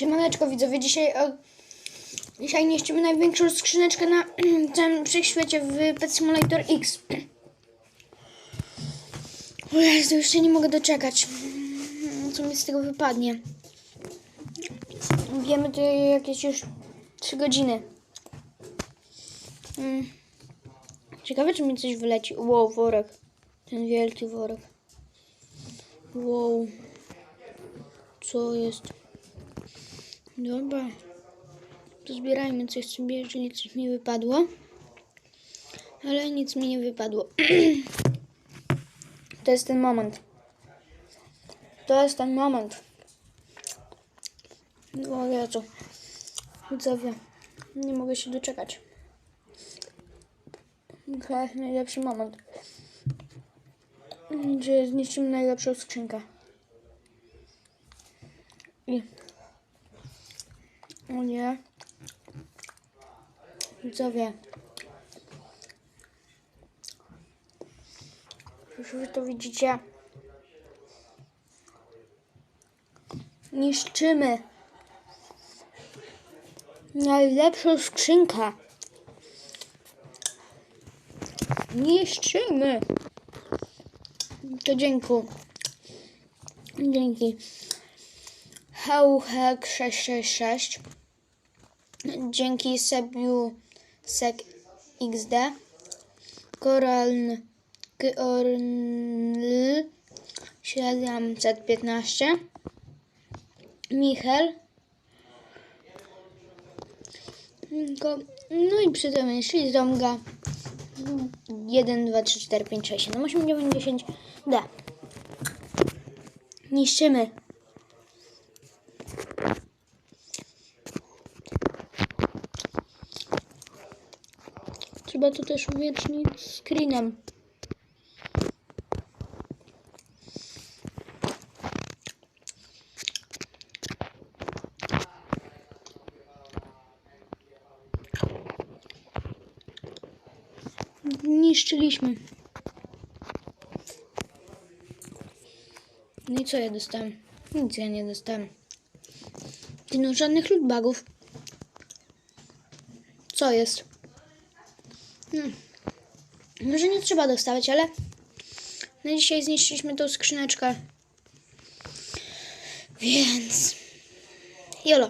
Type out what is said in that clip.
Siemaneczko widzowie, dzisiaj, o, dzisiaj niszczymy największą skrzyneczkę na całym wszechświecie w Pet Simulator X. O Jezu, już się nie mogę doczekać, co mi z tego wypadnie. Wiemy to jakieś już 3 godziny. Mm. Ciekawe, czy mi coś wyleci. Wow, worek. Ten wielki worek. Wow. Co jest? Dobra. To zbierajmy coś sobie, jeżeli coś mi wypadło. Ale nic mi nie wypadło. to jest ten moment. To jest ten moment. O Jezu. Widzowie. Nie mogę się doczekać. To jest najlepszy moment. Gdzie zniszczymy najlepszą skrzynkę. I... O nie. Widzowie. Już wy to widzicie. Niszczymy. Najlepszą skrzynkę. Niszczymy. To dzięki. Dzięki. Hauhek 666. Dzięki Sebiu Sek XD. Koraln Gornl 715. Michel. No i przy tym Shizonga 1, 2, 3, 4, 5, 6, 7, 8, 9, 10. D. Niszczymy. Trzeba to też uwiecznić screenem. Niszczyliśmy. No i co ja dostałem? Nic ja nie dostałem. No żadnych lootbagów. Co jest? Hmm. Może nie trzeba dostawać, ale na dzisiaj zniszczyliśmy tą skrzyneczkę. Więc... Jolo.